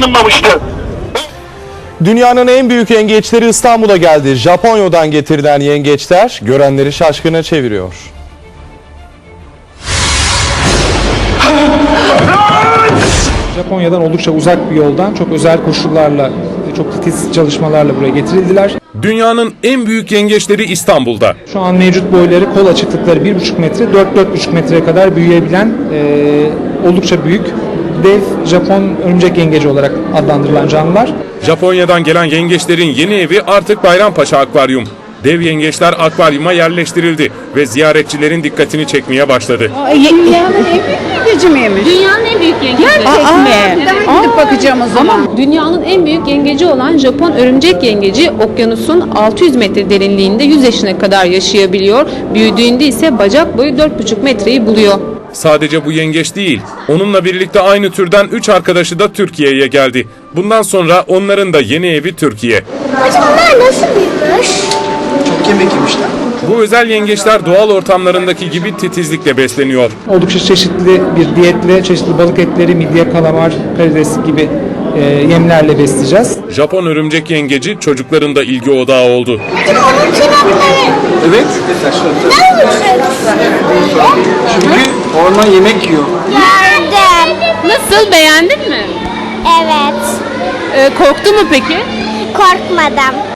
tanınmamıştı. Dünyanın en büyük yengeçleri İstanbul'a geldi. Japonya'dan getirilen yengeçler görenleri şaşkına çeviriyor. Japonya'dan oldukça uzak bir yoldan çok özel koşullarla, çok titiz çalışmalarla buraya getirildiler. Dünyanın en büyük yengeçleri İstanbul'da. Şu an mevcut boyları, kol açıklıkları 1,5 metre, 4-4,5 metreye kadar büyüyebilen e, oldukça büyük dev Japon örümcek yengeci olarak adlandırılan canlılar. Japonya'dan gelen yengeçlerin yeni evi artık Bayrampaşa Akvaryum. Dev yengeçler akvaryuma yerleştirildi ve ziyaretçilerin dikkatini çekmeye başladı. Dünyanın en büyük yengeci miymiş? Dünyanın en büyük yengeci. Gerçek mi? Gidip bakacağım o zaman. Dünyanın en büyük yengeci olan Japon örümcek yengeci okyanusun 600 metre derinliğinde 100 yaşına kadar yaşayabiliyor. Büyüdüğünde ise bacak boyu 4,5 metreyi buluyor. Sadece bu yengeç değil, onunla birlikte aynı türden 3 arkadaşı da Türkiye'ye geldi. Bundan sonra onların da yeni evi Türkiye. Bunlar nasıl büyümüş? Bu özel yengeçler doğal ortamlarındaki gibi titizlikle besleniyor. Oldukça çeşitli bir diyetle, çeşitli balık etleri, midye, kalamar, karides gibi e, yemlerle besleyeceğiz. Japon örümcek yengeci çocukların da ilgi odağı oldu. Evet. Ne olacak? Çünkü orman yemek yiyor. Gördüm. Nasıl beğendin mi? Evet. Ee, korktu mu peki? Korkmadım.